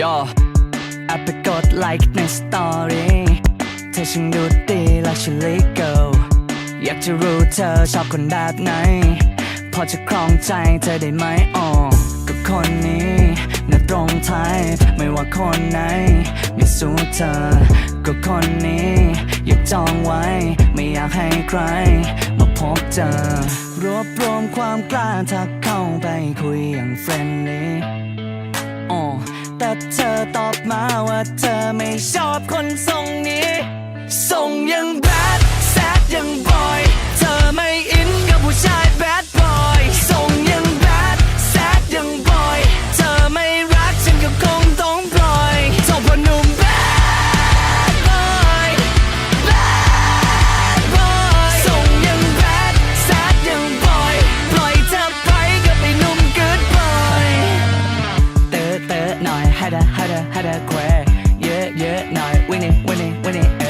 ย่อแอบไปกดไลค์ในสตอรี่เธอช่างดูดีและฉันลิเกิลอยากจะรู้เธอชอบคนแบบไหน พอจะครองใจเธอได้ไหมอ๋อก็คนนี้น่าตรงไทยไม่ว่าคนไหน ไม่สู้เธอ ก็คนนี้ อยากจองไว้ ไม่อยากให้ใคร มาพบเจอ รวบรวมความกล้าทักเข้าไปคุยอย่างเฟรนลี่ แต่เธอตอบมาว่าเธอไม่ชอบคนทรงนี้ had a, had a, had a grey. Yeah, yeah, no, winning, winning, winning.